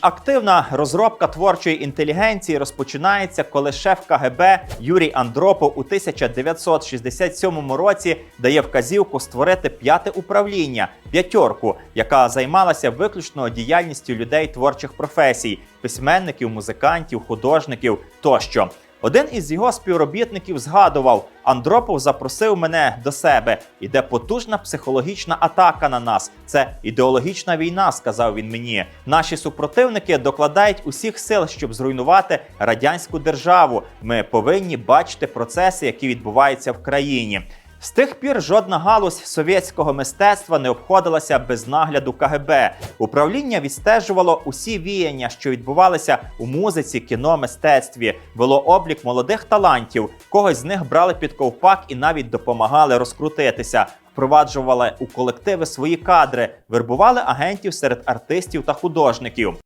Активна розробка творчої інтелігенції розпочинається, коли шеф КГБ Юрій Андропов у 1967 році дає вказівку створити п'яте управління п'ятерку, яка займалася виключно діяльністю людей творчих професій письменників, музикантів, художників тощо. Один із його співробітників згадував: Андропов запросив мене до себе. Іде потужна психологічна атака на нас. Це ідеологічна війна, сказав він мені. Наші супротивники докладають усіх сил, щоб зруйнувати радянську державу. Ми повинні бачити процеси, які відбуваються в країні. З тих пір жодна галузь совєтського мистецтва не обходилася без нагляду КГБ. Управління відстежувало усі віяння, що відбувалися у музиці, кіно, мистецтві, вело облік молодих талантів. Когось з них брали під ковпак і навіть допомагали розкрутитися. Впроваджували у колективи свої кадри, вербували агентів серед артистів та художників.